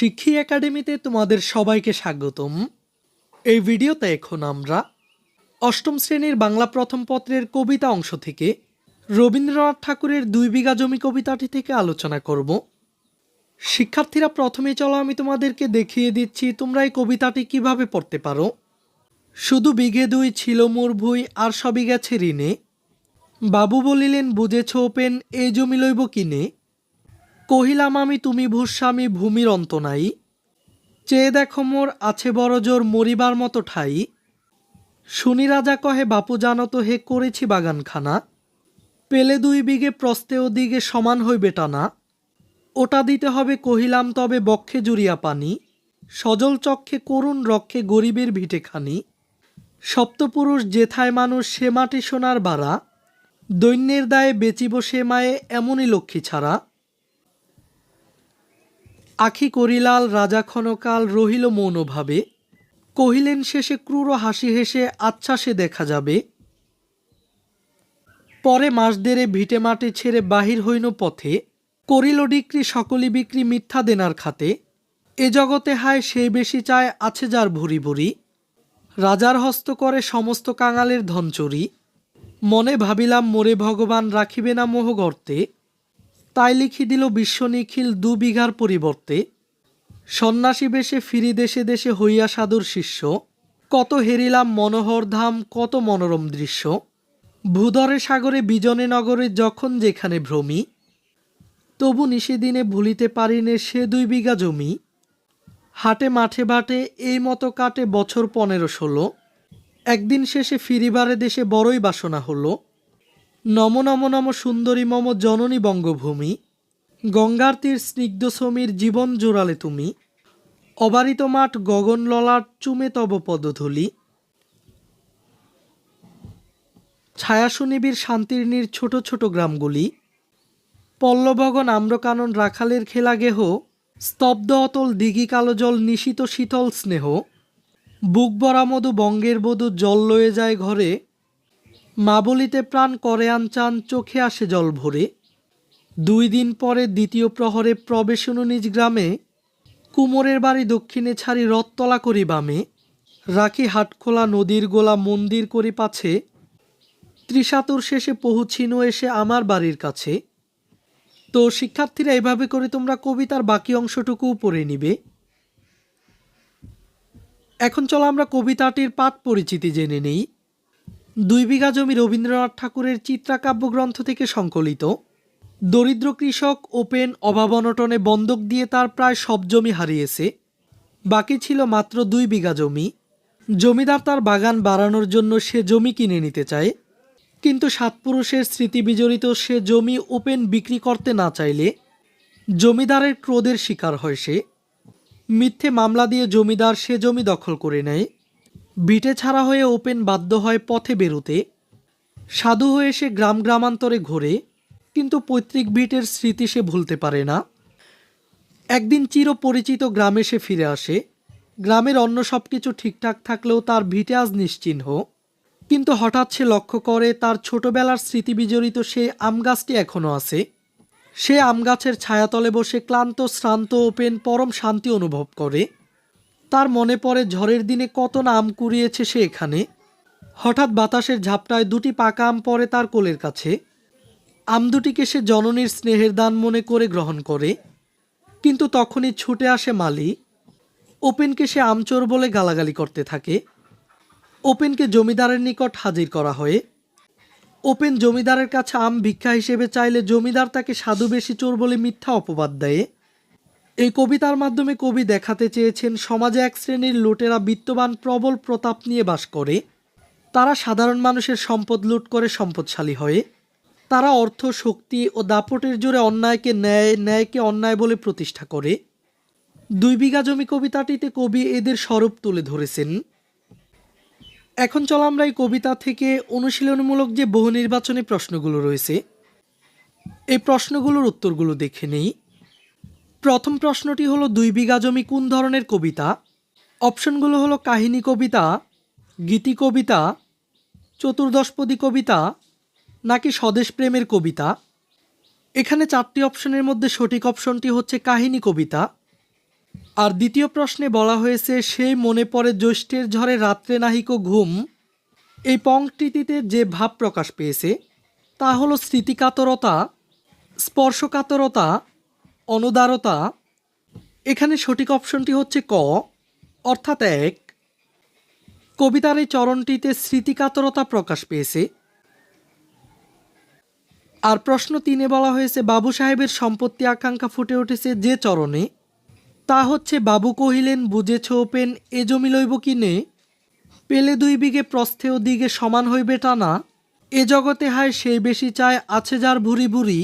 শিক্ষী একাডেমিতে তোমাদের সবাইকে স্বাগতম। এই ভিডিওতে এখন আমরা অষ্টম শ্রেণির বাংলা প্রথম পত্রের কবিতা অংশ থেকে রবীন্দ্রনাথ ঠাকুরের দুই বিঘা জমি কবিতাটি থেকে আলোচনা করব। শিক্ষার্থীরা প্রথমে চলো আমি তোমাদেরকে দেখিয়ে দিচ্ছি তোমরা এই কবিতাটি কীভাবে পড়তে পারো। শুধু বিঘে দুই ছিল মোর ভুই, আর সবই গেছে ঋণে। বাবু বলিলেন, বুঝেছ ওপেন এই জমি লইব কিনে? কহিলাম, আমি তুমি ভূস্বামী ভূমির অন্ত নাই। চেয়ে দেখো মোর আছে বড় জোর মরিবার মতো ঠাই। শুনি রাজা কহে, বাপু, জানো তো, হে করেছি বাগানখানা। পেলে দুই বিঘে প্রস্তে ও দিকে সমান হইবে টানা। ওটা দিতে হবে, কহিলাম, তবে বক্ষে জুড়িয়া পানি। সজল চক্ষে করুণ রক্ষে গরিবের ভিটেখানি। সপ্তপুরুষ জেথায় মানুষ, সে মাটি সোনার বাড়া দৈন্যের দায়ে বেচিব সে মায়ে, এমনই লক্ষ্মী ছাড়া। আখি করিলাল, রাজা ক্ষণকাল রহিল মৌনভাবে কহিলেন, শেষে ক্রূর হাসি হেসে আচ্ছা সে দেখা যাবে। পরে মাস দেড়ে ভিটে মাটি ছেড়ে বাহির হইন পথে। করিল ডিক্রি, সকলি বিক্রি মিথ্যা দেনার খাতে। এ জগতে হায়, সে বেশি চায় আছে যার ভুরি ভুরি। রাজার হস্ত করে সমস্ত কাঙালের ধন চুরি মনে ভাবিলাম, মোরে ভগবান রাখিবে না মোহ গর্তে। তাই লিখি দিল বিশ্ব নিখিল দু বিঘার পরিবর্তে। সন্ন্যাসী বেশে ফিরি দেশে দেশে হইয়া সাধুর শিষ্য। কত হেরিলাম মনোহর ধাম, কত মনোরম দৃশ্য। ভূধরে সাগরে, বিজনে নগরে যখন যেখানে ভ্রমি, তবু নিশিদিনে ভুলিতে পারিনে সে দুই বিঘা জমি। হাটে মাঠে বাটে, এই মতো কাটে বছর পনেরো ষোলো। একদিন শেষে ফিরিবারে দেশে বড়ই বাসনা হলো। নম নম নম সুন্দরী মম জননী বঙ্গভূমি। গঙ্গার তীর স্নিগ্ধ সমীর জীবন জোড়ালে তুমি। অবারিত মাঠ গগন ললাট চুমে তব পদধূলি। ছায়া সুনিবির শান্তির নীর ছোট ছোট গ্রামগুলি। পল্লবগন আম্রকানন রাখালের খেলা গেহ। স্তব্ধ অতল দিঘি কালো জল নিশিত শীতল স্নেহ। বুক বরামধু বঙ্গের বধূ জল লয়ে যায় ঘরে। মা বলিতে প্রাণ করে আনচান চোখে আসে জল ভরে। দুই দিন পরে দ্বিতীয় প্রহরে প্রবেশন নিজ গ্রামে। কুমোরের বাড়ি দক্ষিণে ছাড়ি রথতলা করি বামে। রাখি হাটখোলা নদীর গোলা মন্দির করি পাছে। ত্রিশাতুর শেষে পৌঁছিনো এসে আমার বাড়ির কাছে। তো শিক্ষার্থীরা, এভাবে করে তোমরা কবিতার বাকি অংশটুকু পড়ে নিবে। এখন চলো আমরা কবিতাটির পাঠ পরিচিতি জেনে নেই। দুই বিঘা জমি রবীন্দ্রনাথ ঠাকুরের চিত্রাকাব্য গ্রন্থ থেকে সংকলিত। দরিদ্র কৃষক ওপেন অভাব অনটনে বন্ধক দিয়ে তার প্রায় সব জমি হারিয়েছে। বাকি ছিল মাত্র দুই বিঘা জমি। জমিদার তার বাগান বাড়ানোর জন্য সে জমি কিনে নিতে চায়। কিন্তু সাত পুরুষের স্মৃতি বিজড়িত সে জমি ওপেন বিক্রি করতে না চাইলে জমিদারের ক্রোধের শিকার হয় সে। মিথ্যে মামলা দিয়ে জমিদার সে জমি দখল করে নেয়। বিটে ছাড়া হয়ে ওপেন বাধ্য হয় পথে বেরোতে। সাধু হয়ে সে গ্রাম গ্রামান্তরে ঘোরে, কিন্তু পৈতৃক ভিটের স্মৃতি সে ভুলতে পারে না। একদিন চিরপরিচিত গ্রামে সে ফিরে আসে। গ্রামের অন্য সব কিছু ঠিকঠাক থাকলেও তার ভিটে আজ নিশ্চিহ্ন। কিন্তু হঠাৎ সে লক্ষ্য করে তার ছোটবেলার স্মৃতি বিজড়িত সেই আম গাছটি এখনও আছে। সে আম গাছের ছায়াতলে বসে ক্লান্ত, শ্রান্ত, ওপেন, পরম শান্তি অনুভব করে। তার মনে পড়ে ঝড়ের দিনে কত নাম কুড়িয়েছে সে এখানে। হঠাৎ বাতাসের ঝাপটায় দুটি পাকা আম পড়ে তার কোলের কাছে। আম দুটিকে সে জননীর স্নেহের দান মনে করে গ্রহণ করে। কিন্তু তখনই ছুটে আসে মালি। ওপেনকে সে আমচোর বলে গালাগালি করতে থাকে। ওপেনকে জমিদারের নিকট হাজির করা হয়। ওপেন জমিদারের কাছে আম ভিক্ষা হিসেবে চাইলে জমিদার তাকে সাধু বেশি চোর বলে মিথ্যা অপবাদ দেয়। এই কবিতার মাধ্যমে কবি দেখাতে চেয়েছেন সমাজে এক শ্রেণির লুটেরা বিত্তবান প্রবল প্রতাপ নিয়ে বাস করে। তারা সাধারণ মানুষের সম্পদ লুট করে সম্পদশালী হয়ে। তারা অর্থ, শক্তি ও দাপটের জোরে অন্যায়কে ন্যায়, ন্যায়কে অন্যায় বলে প্রতিষ্ঠা করে। দুই বিঘা জমি কবিতাটিতে কবি এদের স্বরূপ তুলে ধরেছেন। এখন চলো আমরা এই কবিতা থেকে অনুশীলনমূলক যে বহু নির্বাচনী প্রশ্নগুলো রয়েছে, এই প্রশ্নগুলোর উত্তরগুলো দেখে নেই। প্রথম প্রশ্নটি হলো, দুই বিঘা জমি কোন ধরনের কবিতা? অপশনগুলো হলো, কাহিনী কবিতা, গীতি কবিতা, চতুর্দশপদী কবিতা, নাকি স্বদেশ প্রেমের কবিতা? এখানে চারটি অপশনের মধ্যে সঠিক অপশনটি হচ্ছে, কাহিনী কবিতা। আর দ্বিতীয় প্রশ্নে বলা হয়েছে সেই মনে পড়ে জ্যৈষ্ঠের ঝড়ে রাত্রে নাহিক ঘুম। এই পংক্তিটিতে যে ভাব প্রকাশ পেয়েছে, তা হলো স্মৃতিকাতরতা, স্পর্শকাতরতা অনুদারতা, এখানে সঠিক অপশনটি হচ্ছে ক, অর্থাৎ এক, কবিতার এই চরণটিতে স্মৃতিকাতরতা প্রকাশ পেয়েছে। আর প্রশ্ন তিনে বলা হয়েছে, বাবু সাহেবের সম্পত্তি আকাঙ্ক্ষা ফুটে উঠেছে যে চরণে, তা হচ্ছে, বাবু কহিলেন, বুঝেছ ওপেন, এ জমি লইব কিনে? পেলে দুই বিঘে প্রস্থে ও সমান হইবে টানা, এ জগতে হায় সেই বেশি চায়, আছে যার ভুরি ভুরি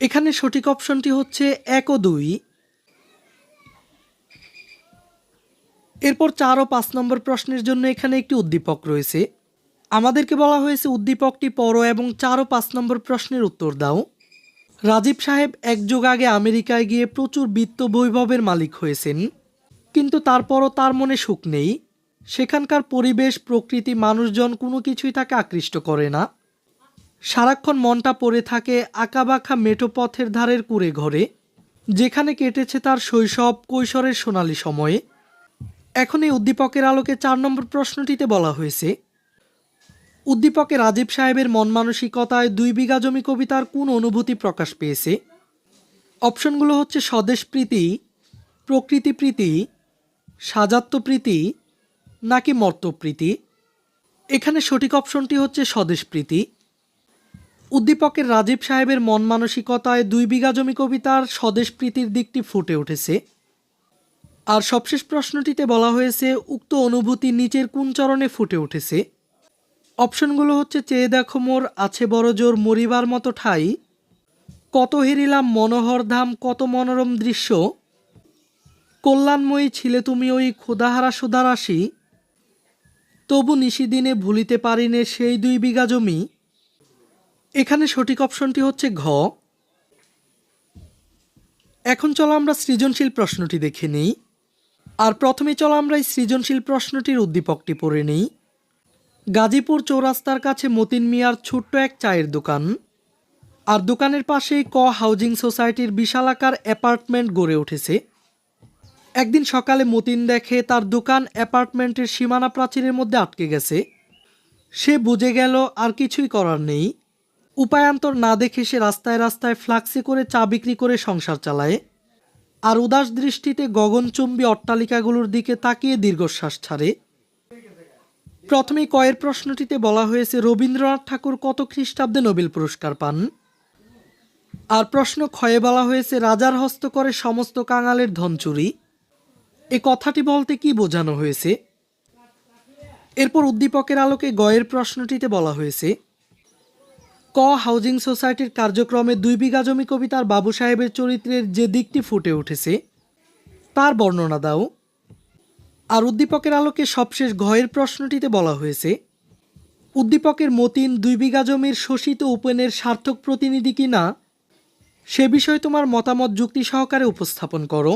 এখানে সঠিক অপশনটি হচ্ছে এক ও দুই। এরপর চার ও পাঁচ নম্বর প্রশ্নের জন্য এখানে একটি উদ্দীপক রয়েছে। আমাদেরকে বলা হয়েছে উদ্দীপকটি পড়ো এবং চার ও পাঁচ নম্বর প্রশ্নের উত্তর দাও। রাজীব সাহেব এক যুগ আগে আমেরিকায় গিয়ে প্রচুর বিত্ত বৈভবের মালিক হয়েছেন। কিন্তু তারপরও তার মনে সুখ নেই। সেখানকার পরিবেশ, প্রকৃতি, মানুষজন কোনো কিছুই তাকে আকৃষ্ট করে না। সারাক্ষণ মনটা পড়ে থাকে আঁকাবাঁকা মেঠো পথের ধারের কুড়ে ঘরে, যেখানে কেটেছে তার শৈশব কৈশোরের সোনালি সময়ে। এখন এই উদ্দীপকের আলোকে চার নম্বর প্রশ্নটিতে বলা হয়েছে, উদ্দীপকে রাজীব সাহেবের মন মানসিকতায় দুই বিঘা জমি কবিতার কোন অনুভূতি প্রকাশ পেয়েছে? অপশনগুলো হচ্ছে স্বদেশপ্রীতি প্রকৃতিপ্রীতি সাজাত্যপ্রীতি নাকি মর্তপ্রীতি এখানে সঠিক অপশনটি হচ্ছে স্বদেশপ্রীতি উদ্দীপকের রাজীব সাহেবের মন মানসিকতায় দুই বিঘা জমি কবিতার স্বদেশপ্রীতির দিকটি ফুটে উঠেছে। আর সবশেষ প্রশ্নটিতে বলা হয়েছে, উক্ত অনুভূতি নিচের কোন চরণে ফুটে উঠেছে? অপশনগুলো হচ্ছে, চেয়ে দেখো মোর, আছে বড় জোর, মরিবার মতো ঠাই। কত হেরিলাম মনোহর ধাম, কত মনোরম দৃশ্য। কল্যাণময়ী ছিলে তুমি ওই ক্ষুদাহারা সুদারাশি তবু নিশিদিনে ভুলিতে পারিনে সেই দুই বিঘা জমি। এখানে সঠিক অপশনটি হচ্ছে ঘ। এখন চলো আমরা সৃজনশীল প্রশ্নটি দেখে নিই। আর প্রথমে চলো আমরা এই সৃজনশীল প্রশ্নটির উদ্দীপকটি পড়ে নিই। গাজীপুর চৌরাস্তার কাছে মতিন মিয়ার ছোট্ট এক চায়ের দোকান। আর দোকানের পাশেই ক হাউজিং সোসাইটির বিশালাকার অ্যাপার্টমেন্ট গড়ে উঠেছে। একদিন সকালে মতিন দেখে তার দোকান অ্যাপার্টমেন্টের সীমানা প্রাচীরের মধ্যে আটকে গেছে। সে বুঝে গেল আর কিছুই করার নেই। উপায়ান্তর না দেখে সে রাস্তায় রাস্তায় ফ্লাক্সে করে চা বিক্রি করে সংসার চালায়। আর উদাস দৃষ্টিতে গগনচুম্বী অট্টালিকাগুলোর দিকে তাকিয়ে দীর্ঘশ্বাস ছাড়ে। প্রথমে কয়ের প্রশ্নটিতে বলা হয়েছে, রবীন্দ্রনাথ ঠাকুর কত খ্রিস্টাব্দে নোবেল পুরস্কার পান? আর প্রশ্ন ক্ষয়ে বলা হয়েছে, রাজার হস্ত করে সমস্ত কাঙালের ধন চুরি। এ কথাটি বলতে কি বোঝানো হয়েছে? এরপর উদ্দীপকের আলোকে গয়ের প্রশ্নটিতে বলা হয়েছে ক হাউজিং সোসাইটির কার্যক্রমে দুই বিঘা জমি কবিতার বাবু সাহেবের চরিত্রের যে দিকটি ফুটে উঠেছে, তার বর্ণনা দাও। আর উদ্দীপকের আলোকে সবশেষ ঘয়ের প্রশ্নটিতে বলা হয়েছে, উদ্দীপকের মতিন দুই বিঘা জমির শোষিত উপেনের সার্থক প্রতিনিধি কিনা সে বিষয়ে তোমার মতামত যুক্তি সহকারে উপস্থাপন করো।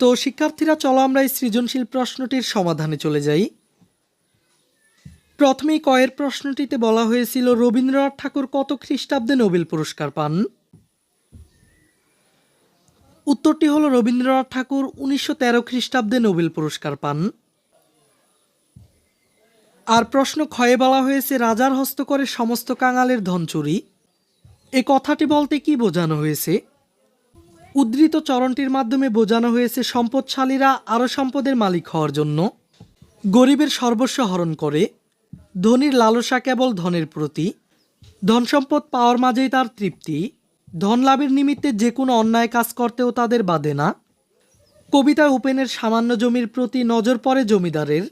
তো শিক্ষার্থীরা, চলো আমরা এই সৃজনশীল প্রশ্নটির সমাধানে চলে যাই। প্রথমেই কয়ের প্রশ্নটিতে বলা হয়েছিল, রবীন্দ্রনাথ ঠাকুর কত খ্রিস্টাব্দে নোবেল পুরস্কার পান? উত্তরটি হলো, রবীন্দ্রনাথ ঠাকুর উনিশশো তেরো খ্রিস্টাব্দে নোবেল পুরস্কার পান। আর প্রশ্ন ক্ষয়ে বলা হয়েছে, রাজার হস্ত করে সমস্ত কাঙালের ধন চুরি। এ কথাটি বলতে কি বোঝানো হয়েছে? উদ্ধৃত চরণটির মাধ্যমে বোঝানো হয়েছে, সম্পদশালীরা আরও সম্পদের মালিক হওয়ার জন্য গরিবের সর্বস্ব হরণ করে। ধনীর লালসা কেবল ধনের প্রতি ধন সম্পদ পাওয়ার মাঝেই তার তৃপ্তি ধন লাভের নিমিত্তে যে কোনো অন্যায় কাজ করতেও তাদের বাদে না। কবিতা উপেনের সামান্য জমির প্রতি নজর পড়ে জমিদারের।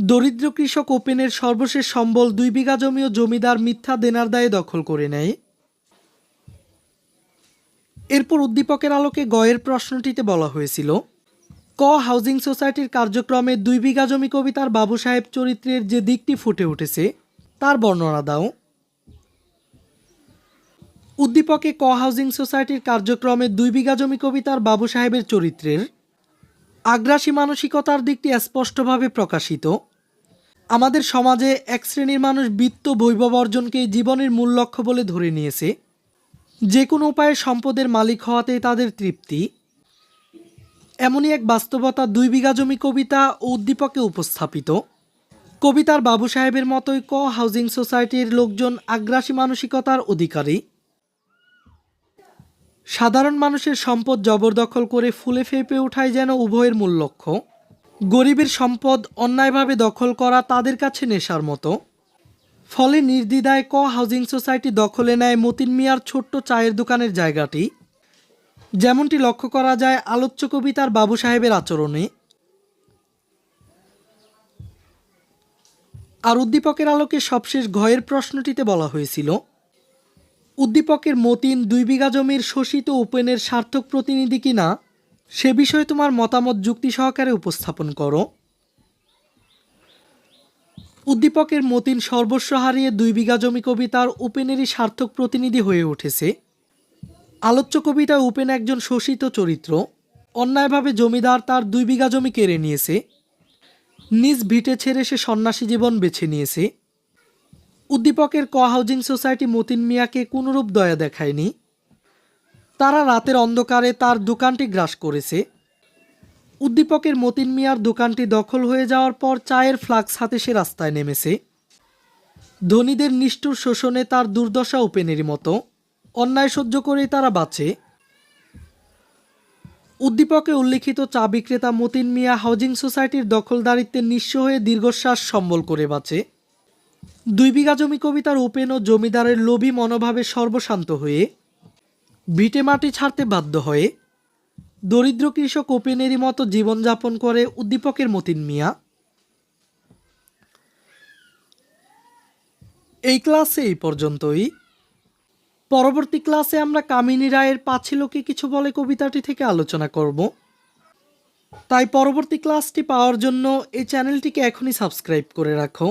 দরিদ্র কৃষক ওপেনের সর্বশেষ সম্বল দুই বিঘা জমি ও জমিদার মিথ্যা দেনার দায়ে দখল করে নেয়। এরপর উদ্দীপকের আলোকে গয়ের প্রশ্নটিতে বলা হয়েছিল ক হাউজিং সোসাইটির কার্যক্রমে দুই বিঘা জমি কবিতার বাবু সাহেব চরিত্রের যে দিকটি ফুটে উঠেছে, তার বর্ণনা দাও। উদ্দীপকে ক হাউজিং সোসাইটির কার্যক্রমে দুই বিঘা জমি কবিতার বাবু সাহেবের চরিত্রের আগ্রাসী মানসিকতার দিকটি স্পষ্টভাবে প্রকাশিত। আমাদের সমাজে এক শ্রেণির মানুষ বিত্ত বৈভব অর্জনকে জীবনের মূল লক্ষ্য বলে ধরে নিয়েছে। যে কোনো উপায়ে সম্পদের মালিক হওয়াতেই তাদের তৃপ্তি। এমনই এক বাস্তবতা দুই বিঘা জমি কবিতা ও উদ্দীপকে উপস্থাপিত। কবিতার বাবু সাহেবের মতোই ক হাউজিং সোসাইটির লোকজন আগ্রাসী মানসিকতার অধিকারী। সাধারণ মানুষের সম্পদ জবরদখল করে ফুলে ফেঁপে ওঠাই যেন উভয়ের মূল লক্ষ্য। গরিবের সম্পদ অন্যায়ভাবে দখল করা তাদের কাছে নেশার মতো। ফলে নির্দ্বিধায় ক হাউজিং সোসাইটি দখলে নেয় মতিন মিয়ার ছোট্ট চায়ের দোকানের জায়গাটি। যেমনটি লক্ষ্য করা যায়, আলোচ্য কবিতার বাবু সাহেবের আচরণে। আর উদ্দীপকের আলোকে সবশেষ ঘয়ের প্রশ্নটিতে বলা হয়েছিল, উদ্দীপকের মতিন দুই বিঘা জমির শোষিত ওপেনের সার্থক প্রতিনিধি কিনা সে বিষয়ে তোমার মতামত যুক্তি সহকারে উপস্থাপন করো। উদ্দীপকের মতিন সর্বস্ব হারিয়ে দুই বিঘা জমি কবিতার উপেনেরই সার্থক প্রতিনিধি হয়ে উঠেছে। আলোচ্য কবিতায় উপেন একজন শোষিত চরিত্র। অন্যায়ভাবে জমিদার তার দুই বিঘা জমি কেড়ে নিয়েছে। নিজ ভিটে ছেড়ে সে সন্ন্যাসী জীবন বেছে নিয়েছে। উদ্দীপকের ক হাউজিং সোসাইটি মতিন মিয়াকে কোনোরূপ দয়া দেখায়নি। তারা রাতের অন্ধকারে তার দোকানটি গ্রাস করেছে। উদ্দীপকের মতিন মিয়ার দোকানটি দখল হয়ে যাওয়ার পর চায়ের ফ্লাক্স হাতে সে রাস্তায় নেমেছে। ধনীদের নিষ্ঠুর শোষণে তার দুর্দশা ওপেনেরই মতো। অন্যায় সহ্য করেই তারা বাঁচে। উদ্দীপকে উল্লিখিত চা বিক্রেতা মতিন মিয়া হাউজিং সোসাইটির দখলদারিত্বে নিঃস্ব হয়ে দীর্ঘশ্বাস সম্বল করে বাঁচে। দুই বিঘা জমি কবিতার ওপেন ও জমিদারের লোভী মনোভাবে সর্বশান্ত হয়ে ভিটে মাটি ছাড়তে বাধ্য হয়ে। দরিদ্র কৃষক ওপেনেরই মতো জীবনযাপন করে উদ্দীপকের মতিন মিয়া। এই ক্লাসে এই পর্যন্তই। পরবর্তী ক্লাসে আমরা কামিনী রায়ের পাঁচিলোকে কিছু বলে কবিতাটি থেকে আলোচনা করব। তাই পরবর্তী ক্লাসটি পাওয়ার জন্য এই চ্যানেলটিকে এখনই সাবস্ক্রাইব করে রাখো।